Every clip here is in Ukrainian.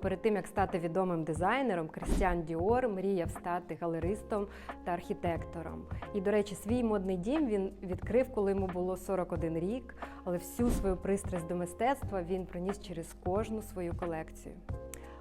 Перед тим як стати відомим дизайнером, Крістіан Діор мріяв стати галеристом та архітектором. І, до речі, свій модний дім він відкрив, коли йому було 41 рік, але всю свою пристрасть до мистецтва він приніс через кожну свою колекцію.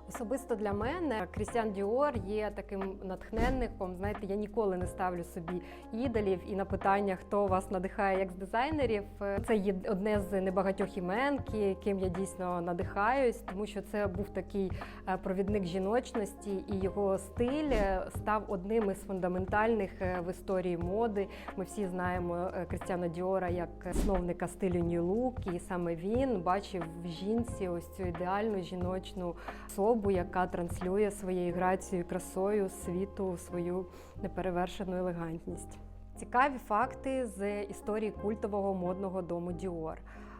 Особисто для мене Крістіан Діор є таким натхненником. Знаєте, я ніколи не ставлю собі ідолів і на питання, хто вас надихає як з дизайнерів. Це є одне з небагатьох імен, ки- ким я дійсно надихаюсь, тому що це був такий е, провідник жіночності, і його стиль е, став одним із фундаментальних е, в історії моди. Ми всі знаємо Крістіана Діора як основника стилю New Look, і саме він бачив в жінці ось цю ідеальну жіночну особу, яка транслює своєю грацією, красою світу свою неперевершену елегантність. Цікаві факти з історії культового модного дому Діор.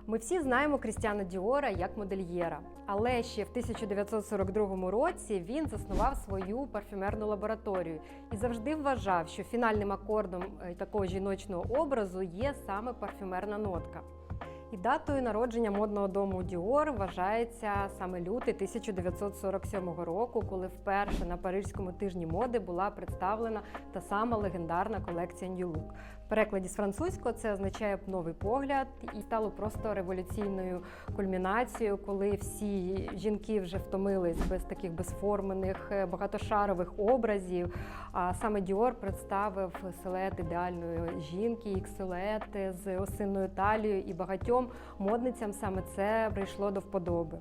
Ми всі знаємо Крістіана Діора як модельєра, але ще в 1942 році він заснував свою парфюмерну лабораторію і завжди вважав, що фінальним акордом е, такого жіночного образу є саме парфюмерна нотка. І датою народження модного дому Діор вважається саме лютий 1947 року, коли вперше на Паризькому тижні моди була представлена та сама легендарна колекція New Look. В перекладі з французького це означає новий погляд і стало просто революційною кульмінацією, коли всі жінки вже втомились без таких безформених е, багатошарових образів. А саме Діор представив силует ідеальної жінки, їх силуети з осинною талією, і багатьом модницям саме це прийшло до вподоби.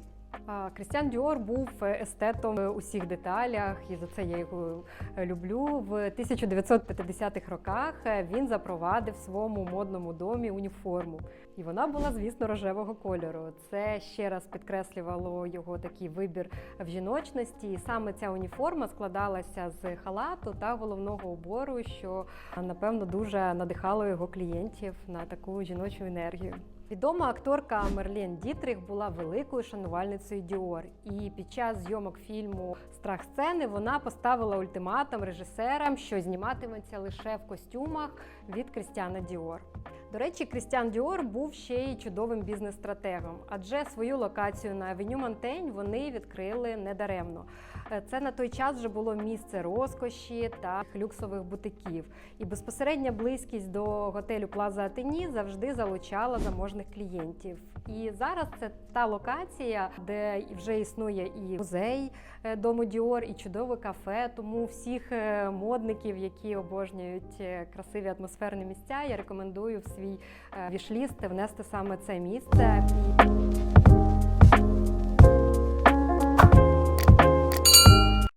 Крістіан Діор був естетом у всіх деталях, і за це я його люблю. В 1950-х роках він запровадив своєму модному домі уніформу. І вона була, звісно, рожевого кольору. Це ще раз підкреслювало його такий вибір в жіночності. І саме ця уніформа складалася з халату та головного убору, що напевно дуже надихало його клієнтів на таку жіночу енергію. Відома акторка Мерлін Дітрих була великою шанувальницею Діор, і під час зйомок фільму Страх сцени вона поставила ультиматум режисерам, що зніматиметься лише в костюмах від Крістіана Діор. До речі, Крістіан Діор був ще й чудовим бізнес-стратегом, адже свою локацію на Авеню Монтень вони відкрили недаремно. Е, Це на той час вже було місце розкоші та люксових бутиків. І безпосередня близькість до готелю Плаза Атені завжди залучала заможних клієнтів. І зараз це та локація, де вже існує і музей е, дому Діор, і чудове кафе. Тому всіх е, модників, які обожнюють красиві атмосферні місця, я рекомендую в свій е, вішліст внести саме це місце.